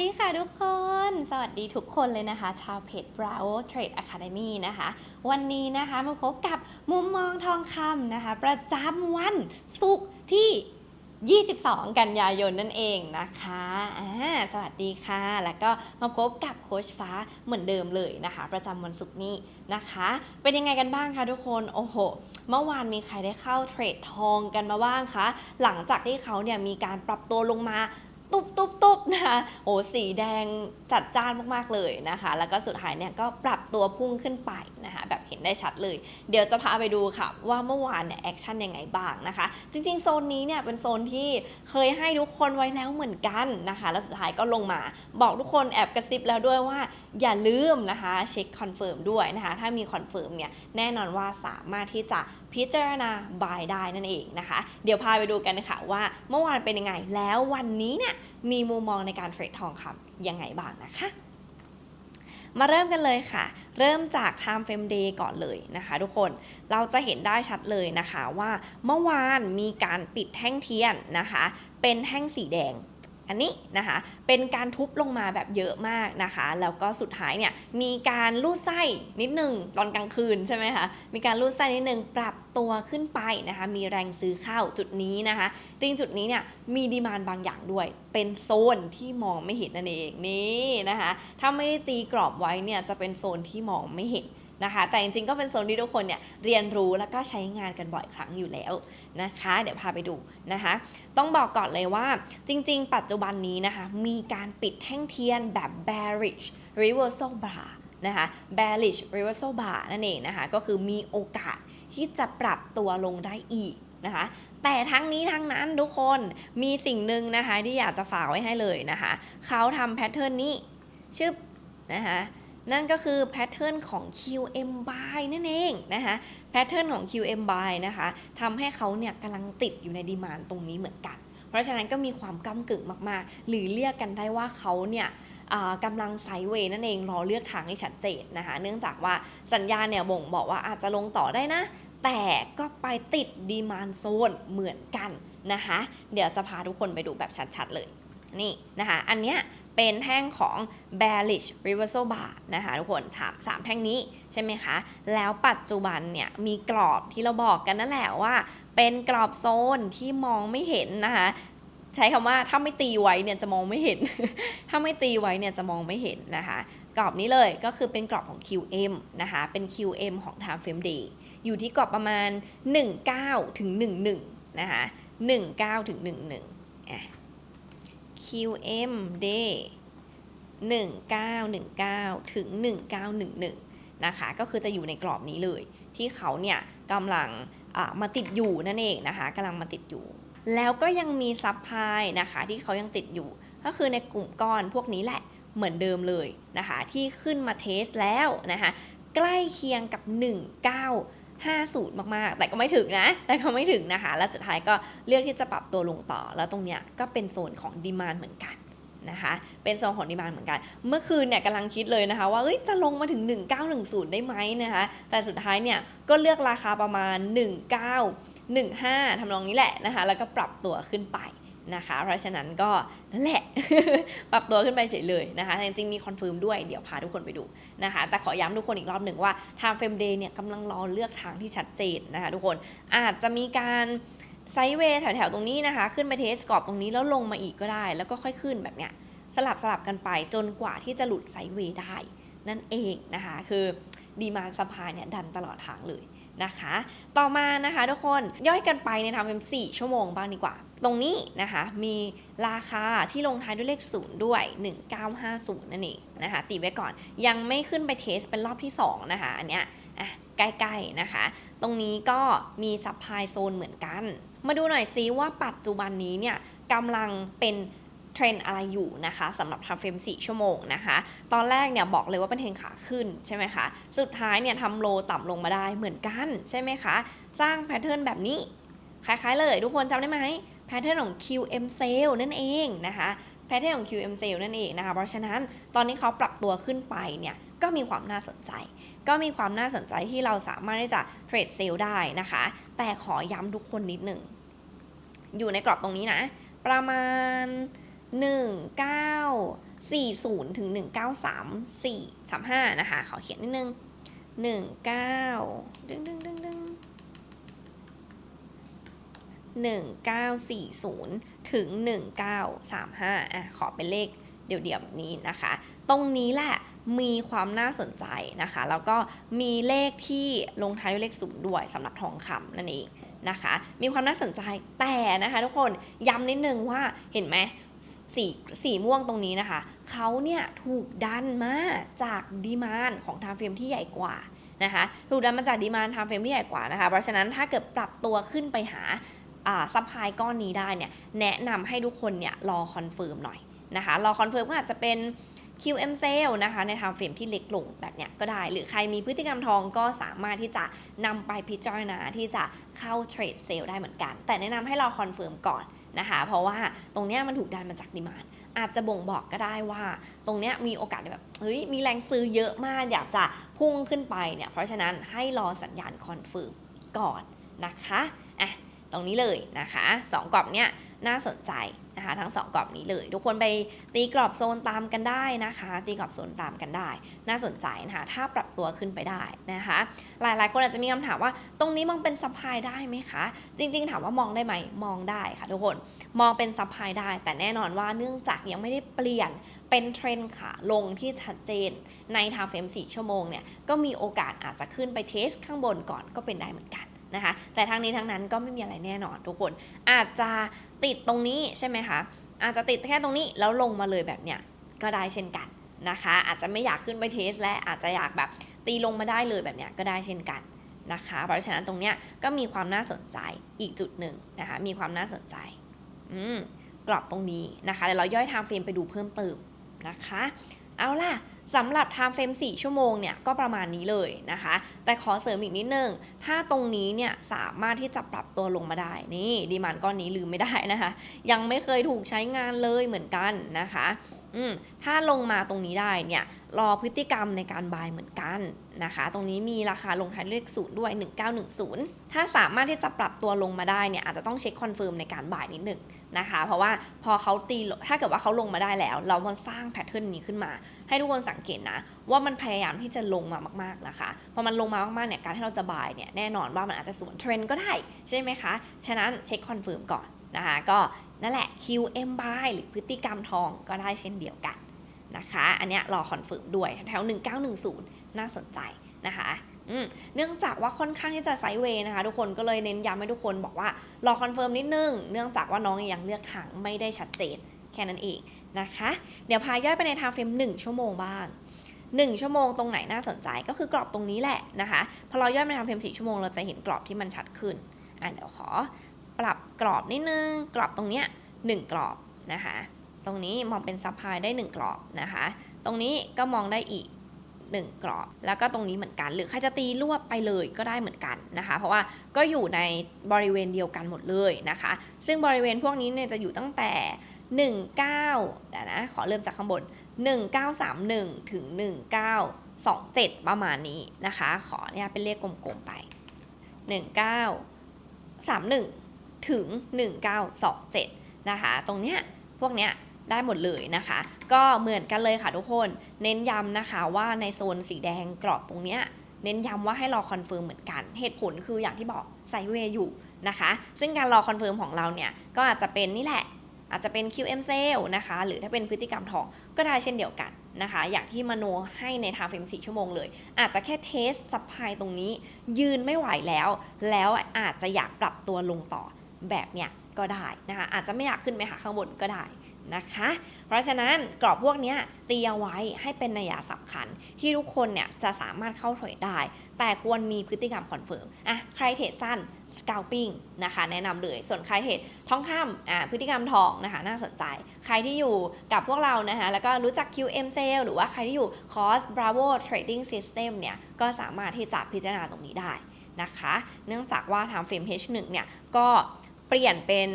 ดีค่ะทุกคน สวัสดีทุกคนเลยนะคะ ชาวเพจ Bravo Trade Academy นะคะ วันนี้นะคะมาพบกับมุมมองทองคำนะคะ ประจำวันศุกร์ที่ 22 กันยายนนั่นเองนะคะอ่าสวัสดีค่ะ แล้วก็มาพบกับโค้ชฟ้าเหมือนเดิมเลยนะคะ ประจำวันศุกร์นี้นะคะ เป็นยังไงกันบ้างคะทุกคน โอ้โห เมื่อวานมีใครได้เข้าเทรดทองกันมาบ้างคะ หลังจากที่เขาเนี่ยมีการปรับตัวลงมา ตุบตุบตุบนะคะโอ้สีแดงจัดจ้านมากๆเลยนะคะ แล้วก็สุดท้ายเนี่ยก็ปรับตัวพุ่งขึ้นไปนะคะแบบเห็นได้ชัดเลย เดี๋ยวจะพาไปดูค่ะว่าเมื่อวานเนี่ยแอคชั่นยังไงบ้างนะคะ จริงๆ โซนนี้เนี่ยเป็นโซนที่เคยให้ทุกคนไว้แล้วเหมือนกันนะคะ แล้วสุดท้ายก็ลงมา บอกทุกคนแอบกระซิบแล้วด้วยว่าอย่าลืมนะคะเช็คคอนเฟิร์มด้วยนะคะ ถ้ามีคอนเฟิร์มเนี่ยแน่นอนว่าสามารถที่จะ พิจารณาบายได้นั่นเองนะคะ เดี๋ยวพาไปดูกันนะคะว่าเมื่อวานเป็นยังไงแล้ววันนี้เนี่ยมีมุมมองในการเทรดทองคำยังไงบ้างนะคะมาเริ่มกันเลยค่ะ เริ่มจาก Time Frame Day ก่อนเลยนะคะ ทุกคน เราจะเห็นได้ชัดเลยนะคะว่าเมื่อวานมีการปิดแท่งเทียนนะคะ เป็นแท่งสีแดง อันนี้นะคะเป็นการทุบลงมาแบบเยอะมากนะคะ แล้วก็สุดท้ายเนี่ยมีการลูดไส้นิดหนึ่งตอนกลางคืนใช่ไหมคะมีการลูดไส้นิดหนึ่งปรับตัวขึ้นไปนะคะมีแรงซื้อเข้าจุดนี้นะคะจริงจุดนี้เนี่ยมีดีมานบางอย่างด้วย เป็นโซนที่มองไม่เห็นนั่นเองนี่นะคะถ้าไม่ได้ตีกรอบไว้เนี่ยจะเป็นโซนที่มองไม่เห็น นะคะ แต่จริงๆก็เป็นโซนที่ทุกคนเนี่ยเรียนรู้แล้วก็ใช้งานกันบ่อยครั้งอยู่แล้วนะคะ เดี๋ยวพาไปดูนะคะ ต้องบอกก่อนเลยว่าจริง ๆ ปัจจุบันนี้นะคะ มีการปิดแท่งเทียนแบบ bearish reversal bar นะคะ bearish reversal bar นั่นเองนะคะ ก็คือมีโอกาสที่จะปรับตัวลงได้อีกนะคะ แต่ทั้งนี้ทั้งนั้นทุกคนมีสิ่งหนึ่งนะคะที่อยากจะฝากไว้ให้เลยนะคะ เขาทำแพทเทิร์นนี้ชึบนะคะ นั่นก็คือแพทเทิร์นของ QM buy นั่นเองนะคะแพทเทิร์นของ QM buy นะคะทำให้เขาเนี่ยกำลังติดอยู่ในดีมานตรงนี้เหมือนกัน เพราะฉะนั้นก็มีความก้ากึ่งมากๆ หรือเรียกกันได้ว่าเขาเนี่ยกำลังไซด์เวย์นั่นเองรอเลือกทางที่ชัดเจนนะคะ เนื่องจากว่าสัญญาณเนี่ยบ่งบอกว่าอาจจะลงต่อได้นะ แต่ก็ไปติดดีมานโซนเหมือนกันนะคะ เดี๋ยวจะพาทุกคนไปดูแบบชัดๆเลยนี่นะคะ อันเนี้ย เป็นแท่งของ bearish reversal bar นะคะทุกคนถามสามแท่งนี้ใช่ไหมคะ แล้วปัจจุบันเนี่ยมีกรอบที่เราบอกกันนั่นแหละว่า เป็นกรอบโซนที่มองไม่เห็นนะคะใช้คำว่าถ้าไม่ตีไว้เนี่ยจะมองไม่เห็น ถ้าไม่ตีไว้เนี่ยจะมองไม่เห็นนะคะกรอบนี้เลยก็คือเป็นกรอบของ QM นะคะเป็น QM ของ Time Frame Day อยู่ที่กรอบประมาณ 19ถึง11นะคะ19ถึง11อะ QM Day 1919 ถึง 1911 นะคะ ก็คือจะอยู่ในกรอบนี้เลย ที่เขาเนี่ยกำลังมาติดอยู่นั่นเองนะคะกำลังมาติดอยู่ แล้วก็ยังมีซับพลายนะคะที่เขายังติดอยู่ ก็คือในกลุ่มก้อนพวกนี้แหละเหมือนเดิมเลยนะคะที่ขึ้นมาเทสแล้วนะคะใกล้เคียงกับ 50 มากๆ แต่ก็ไม่ถึงนะ แต่ก็ไม่ถึงนะคะ แล้วสุดท้ายก็เลือกที่จะปรับตัวลงต่อ แล้วตรงเนี้ยก็เป็นโซนของดีมานเหมือนกันนะคะ เป็นโซนของดีมานเหมือนกัน เมื่อคืนเนี่ยกำลังคิดเลยนะคะ ว่าเอ้ยจะลงมาถึง 1910 ได้ไหมนะคะ แต่สุดท้ายเนี่ยก็เลือกราคาประมาณ 1915ทำนองนี้แหละนะคะ แล้วก็ปรับตัวขึ้นไป นะคะ เพราะฉะนั้นก็นั่นแหละ ปรับตัวขึ้นไปเฉยเลยนะคะ จริงๆ มีคอนเฟิร์มด้วยเดี๋ยวพาทุกคนไปดูนะคะ แต่ขอย้ำทุกคนอีกรอบหนึ่งว่า Time Frame Day เนี่ยกำลังรอเลือกทางที่ชัดเจนนะคะทุกคนอาจจะมีการไซด์เวย์แถวๆ ตรงนี้นะคะ ขึ้นไปเทสกรอบตรงนี้แล้วลงมาอีกก็ได้ แล้วก็ค่อยขึ้นแบบเนี้ยสลับสลับกันไปจนกว่าที่จะหลุดไซด์เวย์ได้ นั่นเองนะคะ คือดีมานสปายเนี่ยดันตลอดทางเลย นะคะ ต่อมานะคะทุกคนย่อยกันไปในทำเป็น4ชั่วโมงบ้างดีกว่า ตรงนี้นะคะมีราคาที่ลงท้ายด้วยเลขศูนย์ด้วย 1950 นั่นเองนะคะตีไว้ก่อนยังไม่ขึ้นไปเทสเป็นรอบที่ 2 นะคะ อันเนี้ยอะใกล้ๆนะคะ ตรงนี้ก็มีซับพลายโซนเหมือนกัน มาดูหน่อยซิว่าปัจจุบันนี้เนี่ยกำลังเป็น เทรนอะไรอยู่นะคะสำหรับทำเฟรม4ชั่วโมงนะคะ ตอนแรกเนี่ยบอกเลยว่าเป็นเทรนขาขึ้นใช่ไหมคะ สุดท้ายเนี่ยทำโลต่ำลงมาได้เหมือนกันใช่ไหมคะ สร้างแพทเทิร์นแบบนี้ คล้ายๆเลย ทุกคนจำได้ไหมแพทเทิร์นของ QM sale นั่นเองนะคะแพทเทิร์นของ QM sale นั่นเองนะคะ เพราะฉะนั้นตอนนี้เขาปรับตัวขึ้นไปเนี่ยก็มีความน่าสนใจ ก็มีความน่าสนใจที่เราสามารถที่จะเทรดเซลล์ได้นะคะ แต่ขอย้ำทุกคนนิดหนึ่ง อยู่ในกรอบตรงนี้นะ ประมาณ 1 9 40 ถึง 1934 35 นะคะ ขอเขียนนิดนึง 19 ดึงดึงดึงดึง1940 ถึง 1935 อะ ขอเป็นเลขเดี่ยวๆแบบนี้นะคะ ตรงนี้แหละมีความน่าสนใจนะคะ แล้วก็มีเลขที่ลงท้ายด้วยเลขศูนย์ด้วยสำหรับทองคำนั่นเองนะคะ มีความน่าสนใจแต่นะคะทุกคนย้ำนิดนึงว่าเห็นไหม สีสีม่วงตรงนี้นะคะ เขาเนี่ยถูกดันมาจากดีมานของไทม์เฟรมที่ใหญ่กว่านะคะ ถูกดันมาจากดีมานไทม์เฟรมที่ใหญ่กว่านะคะ เพราะฉะนั้นถ้าเกิดปรับตัวขึ้นไปหาซัพพลายก้อนนี้ได้เนี่ย แนะนำให้ทุกคนเนี่ยรอคอนเฟิร์มหน่อยนะคะ รอคอนเฟิร์มก็อาจจะเป็น QM sale นะคะใน time frame ที่เล็กลงแบบเนี้ยก็ได้ หรือใครมีพฤติกรรมทองก็สามารถที่จะนำไปพิจารณาที่จะเข้าเทรดเซลได้เหมือนกัน แต่แนะนำให้เราคอนเฟิร์มก่อน นะคะ เพราะว่าตรงเนี้ยมันถูกดันมาจากดีมานอาจจะบ่งบอกก็ได้ว่า ตรงเนี้ยมีโอกาสแบบเฮ้ยมีแรงซื้อเยอะมากอยากจะพุ่งขึ้นไปเนี่ยเพราะฉะนั้นให้รอสัญญาณคอนเฟิร์มก่อนนะคะอะ ตรงนี้เลยนะคะสองกรอบเนี้ยน่าสนใจนะคะทั้งสองกรอบนี้เลย ทุกคนไปตีกรอบโซนตามกันได้นะคะ ตีกรอบโซนตามกันได้ น่าสนใจนะคะถ้าปรับตัวขึ้นไปได้นะคะ หลายๆ คนอาจจะมีคำถามว่า ตรงนี้มองเป็นซัพพลายได้ไหมคะ จริง ๆ ถามว่ามองได้ไหมมองได้ค่ะ ทุกคนมองเป็นซัพพลายได้ แต่แน่นอนว่าเนื่องจากยังไม่ได้เปลี่ยนเป็นเทรนด์ขาลงที่ชัดเจนในทางเฟรม4ชั่วโมงเนี่ยก็มีโอกาสอาจจะขึ้นไปเทสข้างบนก่อนก็เป็นได้เหมือนกัน นะคะ แต่ทั้งนี้ทั้งนั้นก็ไม่มีอะไรแน่นอนทุกคน อาจจะติดตรงนี้ใช่ไหมคะ อาจจะติดแค่ตรงนี้แล้วลงมาเลยแบบเนี้ยก็ได้เช่นกันนะคะ อาจจะไม่อยากขึ้นไปเทส และอาจจะอยากแบบตีลงมาได้เลยแบบเนี้ยก็ได้เช่นกันนะคะ เพราะฉะนั้นตรงเนี้ยก็มีความน่าสนใจอีกจุดหนึ่งนะคะ มีความน่าสนใจอืมกรอบตรงนี้นะคะเดี๋ยวเราย่อยไทม์เฟรมไปดูเพิ่มเติมนะคะ เอาล่ะสำหรับไทม์เฟรม4ชั่วโมงเนี่ยก็ประมาณนี้เลยนะคะ แต่ขอเสริมอีกนิดนึง ถ้าตรงนี้เนี่ยสามารถที่จะปรับตัวลงมาได้ นี่ดีมานก้อนนี้ลืมไม่ได้นะคะ ยังไม่เคยถูกใช้งานเลยเหมือนกันนะคะถ้าลงมาตรงนี้ได้เนี่ยรอพฤติกรรมในการบายเหมือนกันนะคะ ตรงนี้มีราคาลงท้ายเลขศูนย์ด้วย 1910 ถ้าสามารถที่จะปรับตัวลงมาได้เนี่ยอาจจะต้องเช็คคอนเฟิร์มในการบายนิดหนึ่ง นะคะ เพราะว่าพอเขาตีถ้าเกิดว่าเขาลงมาได้แล้วเรามันสร้างแพทเทิร์นนี้ขึ้นมา ให้ทุกคนสังเกตนะ ว่ามันพยายามที่จะลงมามากๆนะคะพอมันลงมามากๆเนี่ยการที่เราจะบายเนี่ยแน่นอนว่ามันอาจจะสวนเทรนด์ก็ได้ใช่ไหมคะ ฉะนั้นเช็คคอนเฟิร์มก่อนนะคะก็นั่นแหละ QM buy หรือพฤติกรรมทองก็ได้เช่นเดียวกันนะคะ อันเนี้ยรอคอนเฟิร์มด้วยแถว1910 น่าสนใจนะคะ เนื่องจากว่าค่อนข้างที่จะไซด์เวย์นะคะ ทุกคนก็เลยเน้นย้ำให้ทุกคนบอกว่ารอคอนเฟิร์มนิดนึง เนื่องจากว่าน้องยังเลือกทางไม่ได้ชัดเจนแค่นั้นเองนะคะ เดี๋ยวพาย่อยไปในทม์เฟรม1 ชั่วโมงบ้าง 1 ชั่วโมงตรงไหนน่าสนใจก็คือกรอบตรงนี้แหละนะคะพอเราย่อยไปทำเฟรม4ชั่วโมงเราจะเห็นกรอบที่มันชัดขึ้นอะเดี๋ยวขอปรับกรอบนิดนึงกรอบตรงเนี้ย1กรอบนะคะ ตรงนี้มองเป็นซับพลายได้ 1 กรอบนะคะ ตรงนี้ก็มองได้อีก 1 กรอบ แล้วก็ตรงนี้เหมือนกัน หรือใครจะตีรวบไปเลยก็ได้เหมือนกันนะคะ เพราะว่าก็อยู่ในบริเวณเดียวกันหมดเลยนะคะ ซึ่งบริเวณพวกนี้เนี่ยจะอยู่ตั้งแต่ 19เดี๋ยวนะขอเริ่มจากข้างบน 1931 ถึง 1927 ประมาณนี้นะคะ ขอเนี่ยเป็นเลขกลมๆไป 1931 ถึง 1927 นะคะ ตรงเนี้ยพวกเนี้ย ได้หมดเลยนะคะ ก็เหมือนกันเลยค่ะทุกคน เน้นย้ำนะคะว่าในโซนสีแดงกรอบตรงเนี้ยเน้นย้ำว่าให้รอคอนเฟิร์มเหมือนกัน เหตุผลคืออย่างที่บอกไซเวย์อยู่นะคะ ซึ่งการรอคอนเฟิร์มของเราเนี่ย ก็อาจจะเป็นนี่แหละ อาจจะเป็น QM sale นะคะ หรือถ้าเป็นพฤติกรรมทองก็ได้เช่นเดียวกันนะคะ อย่างที่มโนให้ในทางเฟรม4ชั่วโมงเลย อาจจะแค่เทสซัพพายตรงนี้ ยืนไม่ไหวแล้ว แล้วอาจจะอยากปรับตัวลงต่อแบบเนี้ยก็ได้นะคะ อาจจะไม่อยากขึ้นไปหาข้างบนก็ได้ นะคะ เพราะฉะนั้นกรอบพวกนี้ตีเอาไว้ให้เป็นนัยสำคัญ ที่ทุกคนเนี่ยจะสามารถเข้าเทรดได้ แต่ควรมีพฤติกรรมคอนเฟิร์มอะใครเทรดสั้น scalping นะคะแนะนำเลย ส่วนใครเทรดทองคำอะพฤติกรรมทองนะคะน่าสนใจ ใครที่อยู่กับพวกเรานะคะแล้วก็รู้จัก QM sale หรือว่าใครที่อยู่ Cost Bravo Trading System เนี่ยก็สามารถที่จะพิจารณาตรงนี้ได้นะคะ เนื่องจากว่าทางเฟรม H1 เนี่ยก็ เปลี่ยนเป็น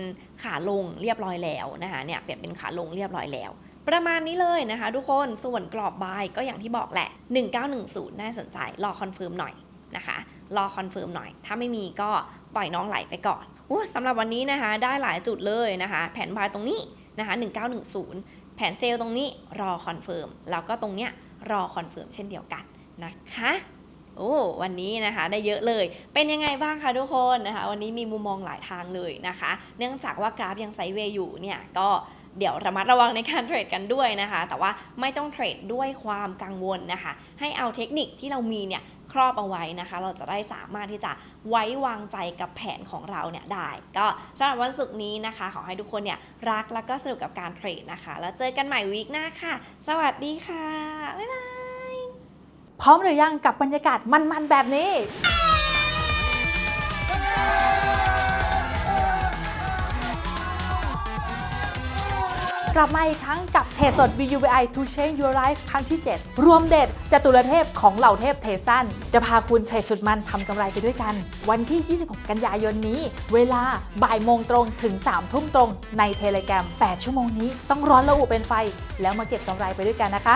ขาลงเรียบร้อยแล้วนะคะเนี่ยเปลี่ยนเป็นขาลงเรียบร้อยแล้ว ประมาณนี้เลยนะคะ ทุกคนส่วนกรอบบายก็อย่างที่บอกแหละ 1910 น่าสนใจรอคอนเฟิร์มหน่อยนะคะรอคอนเฟิร์มหน่อย ถ้าไม่มีก็ปล่อยน้องไหลไปก่อนอู้สำหรับวันนี้นะคะได้หลายจุดเลยนะคะ แผนบายตรงนี้นะคะ1910 แผนเซลล์ตรงนี้รอคอนเฟิร์มแล้วก็ตรงเนี้ยรอคอนเฟิร์มเช่นเดียวกันนะคะ โอ้วันนี้นะคะได้เยอะเลย เป็นยังไงบ้างคะทุกคนนะคะ วันนี้มีมุมมองหลายทางเลยนะคะ เนื่องจากว่ากราฟยังไซด์เวย์อยู่เนี่ยก็เดี๋ยวระมัดระวังในการเทรดกันด้วยนะคะ แต่ว่าไม่ต้องเทรดด้วยความกังวลนะคะ ให้เอาเทคนิคที่เรามีเนี่ยครอบเอาไว้นะคะ เราจะได้สามารถที่จะไว้วางใจกับแผนของเราเนี่ยได้ ก็สำหรับวันศุกร์นี้นะคะ ขอให้ทุกคนเนี่ยรักแล้วก็สนุกกับการเทรดนะคะ แล้วเจอกันใหม่วีคหน้าค่ะ สวัสดีค่ะ บ๊ายบาย พร้อมหรือยังกับบรรยากาศมันๆแบบนี้ กลับมาอีกครั้งกับเทรดสด VUBI to change your life ครั้งที่ 7 รวมเด็ดจตุรเทพของเหล่าเทพเทสันจะพาคุณเทรดสุดมันทำกำไรไปด้วยกัน วันที่ 26 กันยายนนี้ เวลาบ่ายโมงตรงถึง 3 ทุ่มตรงในเทเล gram 8ชั่วโมงนี้ต้องร้อนระอุเป็นไฟ แล้วมาเก็บกำไรไปด้วยกันนะคะ